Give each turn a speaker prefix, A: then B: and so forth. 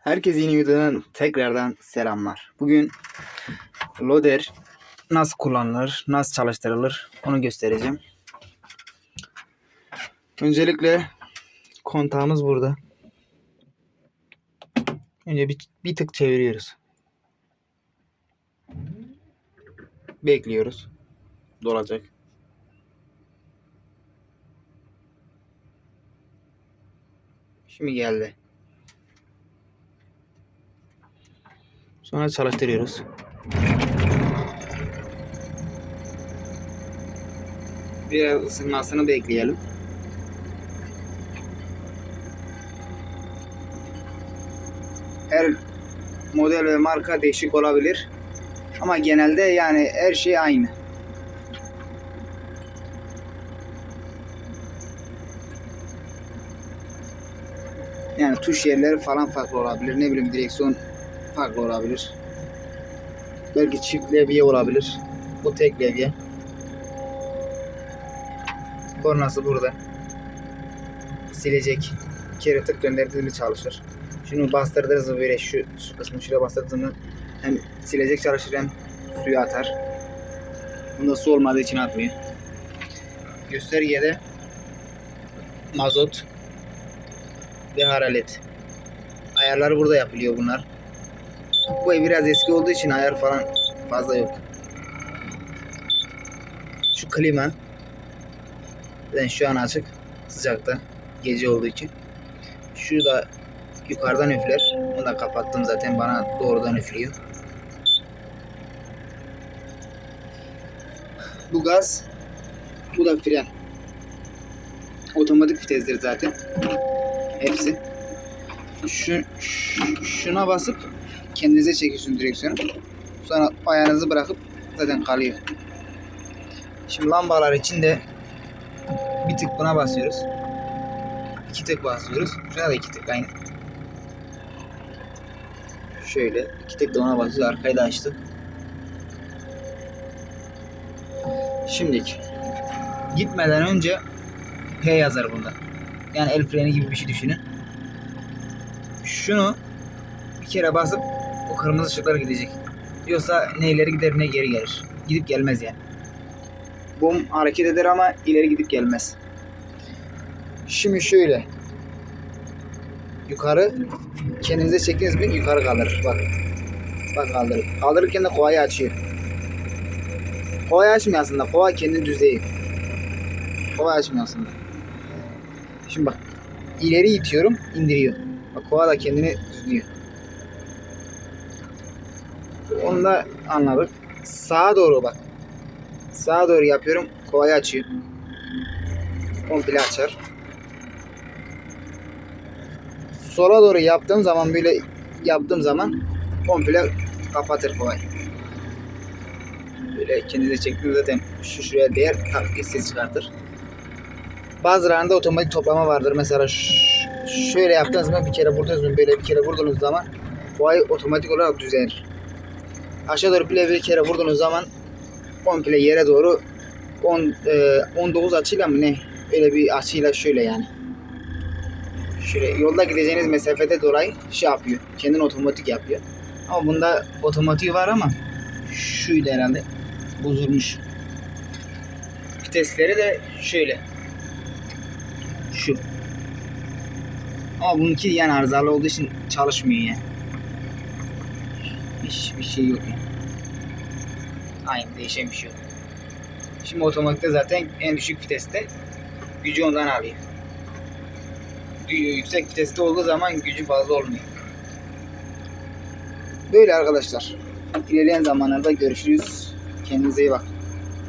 A: Herkese yeni videodan tekrardan selamlar. Bugün loader nasıl kullanılır, nasıl çalıştırılır onu göstereceğim. Öncelikle kontağımız burada. Önce bir, bir tık çeviriyoruz. Bekliyoruz. Dolacak. Şimdi geldi. Sonra çalıştırıyoruz. Biraz ısınmasını bekleyelim. Her model ve marka değişik olabilir. Ama genelde yani her şey aynı. Yani tuş yerleri falan farklı olabilir. Ne bileyim direksiyon farklı olabilir. Belki çift levye olabilir. Bu tek levye. Kornası burada. Silecek. Kere tık gönderdiğinde çalışır. Şunu bastırdığınız zaman böyle şu, şu kısmı şuraya bastırdığınız zaman hem silecek çalışır hem suyu atar. Bunda su olmadığı için atmıyor. Göstergede mazot ve hararet. Ayarları burada yapılıyor bunlar. Bu ev biraz eski olduğu için ayar falan fazla yok. Şu klima zaten şu an açık sıcakta gece olduğu için. Şu da yukarıdan üfler. Onu da kapattım zaten bana doğrudan üflüyor. Bu gaz bu da fren. Otomatik vitesdir zaten. Hepsi. Şu, şu- şuna basıp kendinize çekiyorsun direksiyonu. Sonra ayağınızı bırakıp zaten kalıyor. Şimdi lambalar için de bir tık buna basıyoruz. İki tık basıyoruz. Şuna da iki tık aynı. Şöyle iki tık da ona basıyoruz. Arkayı da açtık. Şimdiki gitmeden önce P yazar bunda. Yani el freni gibi bir şey düşünün. Şunu bir kere basıp o kırmızı ışıklar gidecek. Yoksa ne ileri gider ne geri gelir. Gidip gelmez yani. Bom hareket eder ama ileri gidip gelmez. Şimdi şöyle. Yukarı kendinize çektiğiniz bir yukarı kaldırır. Bak. Bak kaldırır. Kaldırırken de kovayı açıyor. Kovayı açmıyor aslında. Kova kendi düzleyi. Kova açmıyor aslında. Şimdi bak. ileri itiyorum indiriyor. Bak kova da kendini düzlüyor. Onu da anladık. Sağa doğru bak. Sağa doğru yapıyorum. Kovayı açıyor. Komple açar. Sola doğru yaptığım zaman böyle yaptığım zaman komple kapatır kovayı. Böyle kendinize çektiğiniz zaten şu şuraya değer tak ses çıkartır. Bazılarında otomatik toplama vardır. Mesela şöyle yaptığınız zaman bir kere vurduğunuz böyle bir kere vurduğunuz zaman kovayı otomatik olarak düzenir. Aşağı doğru bile bir kere vurduğunuz zaman komple yere doğru 10 e, 19 açıyla mı ne? Öyle bir açıyla şöyle yani. Şöyle yolda gideceğiniz mesafede dolayı şey yapıyor. Kendini otomatik yapıyor. Ama bunda otomatik var ama şuydu herhalde. Bozulmuş. Vitesleri de şöyle. Şu. Ama bununki yani arızalı olduğu için çalışmıyor yani. Hiçbir şey yok. Aynı değişen bir şey yok. Şimdi otomatikte zaten en düşük viteste gücü ondan alıyor. Yüksek viteste olduğu zaman gücü fazla olmuyor. Böyle arkadaşlar. İlerleyen zamanlarda görüşürüz. Kendinize iyi bakın.